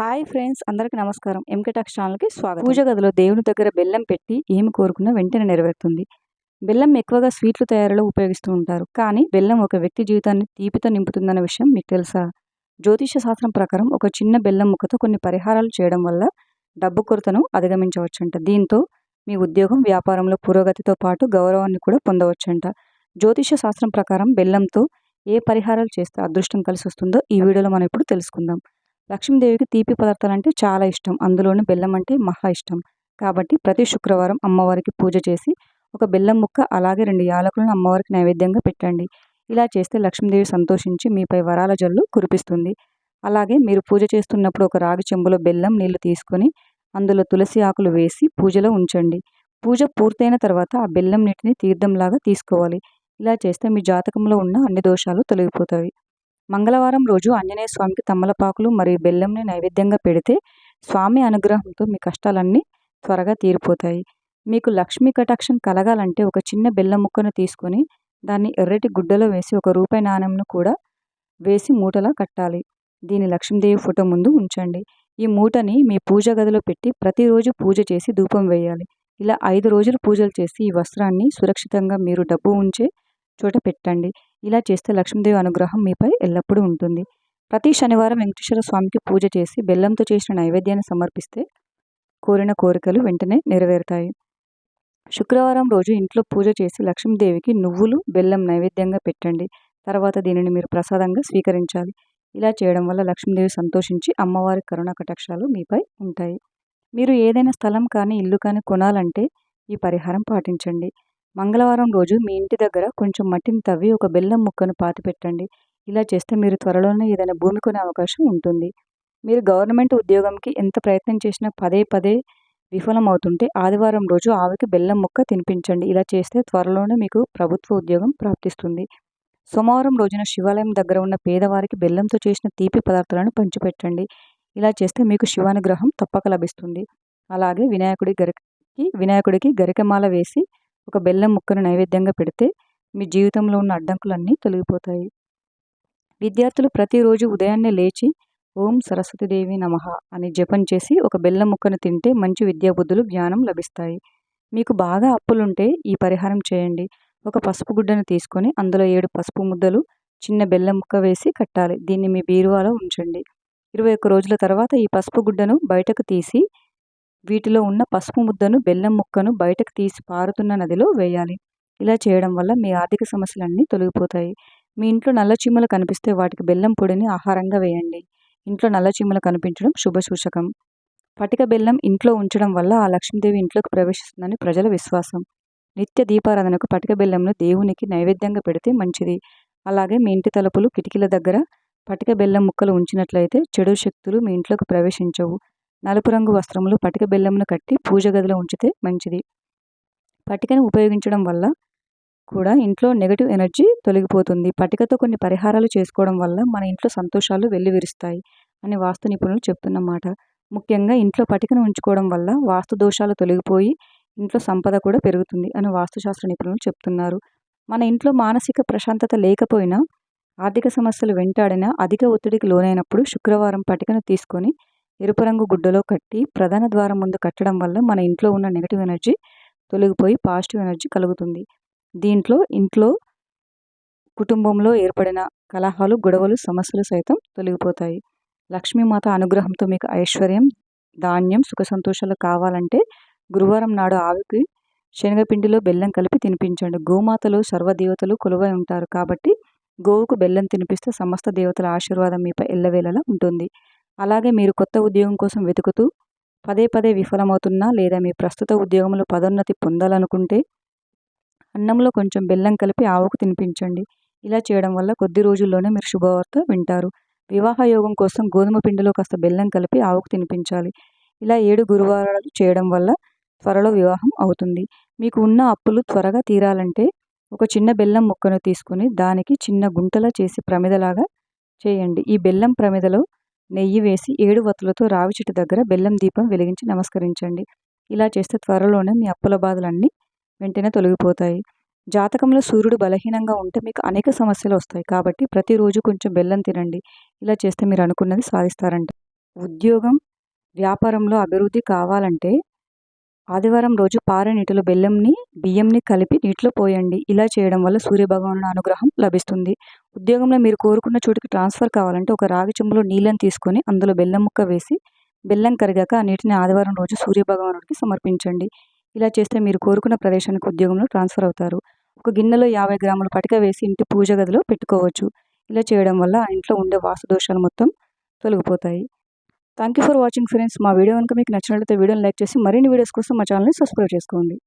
Hi friends అందరికీ నమస్కారం. ఎంకెటాక్స్ ఛానల్కి స్వాగతం. పూజ గదిలో దేవుని దగ్గర బెల్లం పెట్టి ఏమి కోరుకున్నా వెంటనే నెరవేరుతుంది. బెల్లం ఎక్కువగా స్వీట్లు తయారీలో ఉపయోగిస్తూ ఉంటారు. కానీ బెల్లం ఒక వ్యక్తి జీవితాన్ని తీపితో నింపుతుందన్న విషయం మీకు తెలుసా? జ్యోతిష శాస్త్రం ప్రకారం ఒక చిన్న బెల్లం ముక్కతో కొన్ని పరిహారాలు చేయడం వల్ల డబ్బు కొరతను అధిగమించవచ్చంట. దీంతో మీ ఉద్యోగం వ్యాపారంలో పురోగతితో పాటు గౌరవాన్ని కూడా పొందవచ్చంట. జ్యోతిష శాస్త్రం ప్రకారం బెల్లంతో ఏ పరిహారాలు చేస్తే అదృష్టం కలిసి వస్తుందో ఈ వీడియోలో మనం ఇప్పుడు తెలుసుకుందాం. లక్ష్మీదేవికి తీపి పదార్థాలు అంటే చాలా ఇష్టం. అందులోనూ బెల్లం అంటే మహా ఇష్టం. కాబట్టి ప్రతి శుక్రవారం అమ్మవారికి పూజ చేసి ఒక బెల్లం ముక్క అలాగే రెండు యాలకులను అమ్మవారికి నైవేద్యంగా పెట్టండి. ఇలా చేస్తే లక్ష్మీదేవి సంతోషించి మీపై వరాల జల్లు కురిపిస్తుంది. అలాగే మీరు పూజ చేస్తున్నప్పుడు ఒక రాగి చెంబులో బెల్లం నీళ్ళు తీసుకొని అందులో తులసి ఆకులు వేసి పూజలో ఉంచండి. పూజ పూర్తయిన తర్వాత ఆ బెల్లం నీటిని తీర్థంలాగా తీసుకోవాలి. ఇలా చేస్తే మీ జాతకంలో ఉన్న అన్ని దోషాలు తొలగిపోతాయి. మంగళవారం రోజు ఆంజనేయ స్వామికి తమ్మలపాకులు మరియు బెల్లంని నైవేద్యంగా పెడితే స్వామి అనుగ్రహంతో మీ కష్టాలన్నీ త్వరగా తీరిపోతాయి. మీకు లక్ష్మీ కటాక్షం కలగాలంటే ఒక చిన్న బెల్లం ముక్కను తీసుకొని దాన్ని ఎర్రటి గుడ్డలో వేసి ఒక రూపాయి నాణ్యంను కూడా వేసి మూటలా కట్టాలి. దీని లక్ష్మీదేవి ఫోటో ముందు ఉంచండి. ఈ మూటని మీ పూజ గదిలో పెట్టి ప్రతిరోజు పూజ చేసి ధూపం వేయాలి. ఇలా ఐదు రోజులు పూజలు చేసి ఈ వస్త్రాన్ని సురక్షితంగా మీరు డబ్బు ఉంచే చోట పెట్టండి. ఇలా చేస్తే లక్ష్మీదేవి అనుగ్రహం మీపై ఎల్లప్పుడూ ఉంటుంది. ప్రతి శనివారం వెంకటేశ్వర స్వామికి పూజ చేసి బెల్లంతో చేసిన నైవేద్యాన్ని సమర్పిస్తే కోరిన కోరికలు వెంటనే నెరవేరుతాయి. శుక్రవారం రోజు ఇంట్లో పూజ చేసి లక్ష్మీదేవికి నువ్వులు బెల్లం నైవేద్యంగా పెట్టండి. తర్వాత దీనిని మీరు ప్రసాదంగా స్వీకరించాలి. ఇలా చేయడం వల్ల లక్ష్మీదేవి సంతోషించి అమ్మవారి కరుణ కటాక్షాలు మీపై ఉంటాయి. మీరు ఏదైనా స్థలం కానీ ఇల్లు కానీ కొనాలంటే ఈ పరిహారం పాటించండి. మంగళవారం రోజు మీ ఇంటి దగ్గర కొంచెం మట్టిని తవ్వి ఒక బెల్లం ముక్కను పాతి పెట్టండి. ఇలా చేస్తే మీరు త్వరలోనే ఏదైనా భూమి కొనే అవకాశం ఉంటుంది. మీరు గవర్నమెంట్ ఉద్యోగంకి ఎంత ప్రయత్నం చేసినా పదే పదే విఫలమవుతుంటే ఆదివారం రోజు ఆవికి బెల్లం ముక్క తినిపించండి. ఇలా చేస్తే త్వరలోనే మీకు ప్రభుత్వ ఉద్యోగం ప్రాప్తిస్తుంది. సోమవారం రోజున శివాలయం దగ్గర ఉన్న పేదవారికి బెల్లంతో చేసిన తీపి పదార్థాలను పంచిపెట్టండి. ఇలా చేస్తే మీకు శివానుగ్రహం తప్పక లభిస్తుంది. అలాగే వినాయకుడి గరికి వినాయకుడికి గరికమాల వేసి ఒక బెల్లం ముక్కను నైవేద్యంగా పెడితే మీ జీవితంలో ఉన్న అడ్డంకులన్నీ తొలగిపోతాయి. విద్యార్థులు ప్రతిరోజు ఉదయాన్నే లేచి ఓం సరస్వతిదేవి నమః అని జపం చేసి ఒక బెల్లం ముక్కను తింటే మంచి విద్యాబుద్ధులు జ్ఞానం లభిస్తాయి. మీకు బాగా అప్పులుంటే ఈ పరిహారం చేయండి. ఒక పసుపు గుడ్డను తీసుకొని అందులో ఏడు పసుపు ముద్దలు చిన్న బెల్లం ముక్క వేసి కట్టాలి. దీన్ని మీ బీరువాలో ఉంచండి. ఇరవై ఒక్క రోజుల తర్వాత ఈ పసుపు గుడ్డను బయటకు తీసి వీటిలో ఉన్న పసుపు ముద్దను బెల్లం ముక్కను బయటకు తీసి పారుతున్న నదిలో వేయాలి. ఇలా చేయడం వల్ల మీ ఆర్థిక సమస్యలన్నీ తొలగిపోతాయి. మీ ఇంట్లో నల్ల చీమలు కనిపిస్తే వాటికి బెల్లం పొడిని ఆహారంగా వేయండి. ఇంట్లో నల్ల చీమలు కనిపించడం శుభసూచకం. పటిక బెల్లం ఇంట్లో ఉంచడం వల్ల ఆ లక్ష్మీదేవి ఇంట్లోకి ప్రవేశిస్తుందని ప్రజల విశ్వాసం. నిత్య దీపారాధనకు పటిక బెల్లంను దేవునికి నైవేద్యంగా పెడితే మంచిది. అలాగే మీ ఇంటి తలుపులు కిటికీల దగ్గర పటిక బెల్లం ముక్కలు ఉంచినట్లయితే చెడు శక్తులు మీ ఇంట్లోకి ప్రవేశించవు. నలుపు రంగు వస్త్రములు పటిక బెల్లమును కట్టి పూజ గదిలో ఉంచితే మంచిది. పటికను ఉపయోగించడం వల్ల కూడా ఇంట్లో నెగటివ్ ఎనర్జీ తొలగిపోతుంది. పటికతో కొన్ని పరిహారాలు చేసుకోవడం వల్ల మన ఇంట్లో సంతోషాలు వెల్లివిరుస్తాయి అని వాస్తు నిపుణులు చెప్తున్నమాట. ముఖ్యంగా ఇంట్లో పటికను ఉంచుకోవడం వల్ల వాస్తు దోషాలు తొలగిపోయి ఇంట్లో సంపద కూడా పెరుగుతుంది అని వాస్తుశాస్త్ర నిపుణులు చెప్తున్నారు. మన ఇంట్లో మానసిక ప్రశాంతత లేకపోయినా ఆర్థిక సమస్యలు వెంటాడినా అధిక ఒత్తిడికి లోనైనప్పుడు శుక్రవారం పటికను తీసుకొని ఎరుపు రంగు గుడ్డలో కట్టి ప్రధాన ద్వారం ముందు కట్టడం వల్ల మన ఇంట్లో ఉన్న నెగటివ్ ఎనర్జీ తొలగిపోయి పాజిటివ్ ఎనర్జీ కలుగుతుంది. దీంట్లో ఇంట్లో కుటుంబంలో ఏర్పడిన కలహాలు గొడవలు సమస్యలు సైతం తొలగిపోతాయి. లక్ష్మీమాత అనుగ్రహంతో మీకు ఐశ్వర్యం ధాన్యం సుఖ సంతోషాలు కావాలంటే గురువారం నాడు ఆవికి శనగపిండిలో బెల్లం కలిపి తినిపించండి. గోమాతలు సర్వదేవతలు కొలువై ఉంటారు కాబట్టి గోవుకు బెల్లం తినిపిస్తే సమస్త దేవతల ఆశీర్వాదం మీపై ఎల్లవేళలా ఉంటుంది. అలాగే మీరు కొత్త ఉద్యోగం కోసం వెతుకుతూ పదే పదే విఫలమవుతున్నా లేదా మీ ప్రస్తుత ఉద్యోగంలో పదోన్నతి పొందాలనుకుంటే అన్నంలో కొంచెం బెల్లం కలిపి ఆవుకు తినిపించండి. ఇలా చేయడం వల్ల కొద్ది రోజుల్లోనే మీరు శుభవార్త వింటారు. వివాహ యోగం కోసం గోధుమ పిండిలో కాస్త బెల్లం కలిపి ఆవుకు తినిపించాలి. ఇలా ఏడు గురువారాలు చేయడం వల్ల త్వరలో వివాహం అవుతుంది. మీకు ఉన్న అప్పులు త్వరగా తీరాలంటే ఒక చిన్న బెల్లం ముక్కను తీసుకుని దానికి చిన్న గుంటలా చేసి ప్రమిదలాగా చేయండి. ఈ బెల్లం ప్రమిదలో నెయ్యి వేసి ఏడు వత్తులతో రావి చెట్టు దగ్గర బెల్లం దీపం వెలిగించి నమస్కరించండి. ఇలా చేస్తే త్వరలోనే మీ అప్పుల బాధలన్నీ వెంటనే తొలగిపోతాయి. జాతకంలో సూర్యుడు బలహీనంగా ఉంటే మీకు అనేక సమస్యలు వస్తాయి. కాబట్టి ప్రతిరోజు కొంచెం బెల్లం తినండి. ఇలా చేస్తే మీరు అనుకున్నది సాధిస్తారంట. ఉద్యోగం వ్యాపారంలో అభివృద్ధి కావాలంటే ఆదివారం రోజు పారే నీటిలో బెల్లంని బియ్యంని కలిపి నీటిలో పోయండి. ఇలా చేయడం వల్ల సూర్యభగవాను అనుగ్రహం లభిస్తుంది. ఉద్యోగంలో మీరు కోరుకున్న చోటుకి ట్రాన్స్ఫర్ కావాలంటే ఒక రాగి చెంబులో నీళ్ళని తీసుకొని అందులో బెల్లం ముక్క వేసి బెల్లం కరిగాక ఆ నీటిని ఆదివారం రోజు సూర్యభగవానుడికి సమర్పించండి. ఇలా చేస్తే మీరు కోరుకున్న ప్రదేశానికి ఉద్యోగంలో ట్రాన్స్ఫర్ అవుతారు. ఒక గిన్నెలో యాభై గ్రాముల పటిక వేసి ఇంటి పూజ గదిలో పెట్టుకోవచ్చు. ఇలా చేయడం వల్ల ఆ ఇంట్లో ఉండే వాస్తు దోషాలు మొత్తం తొలగిపోతాయి. Thank you for watching friends మా వీడియో కనుక మీకు నచ్చినట్లయితే వీడియోని లైక్ చేసి మరిన్ని వీడియోస్ కోసం మా ఛానల్ని సబ్స్క్రైబ్ చేసుకోండి.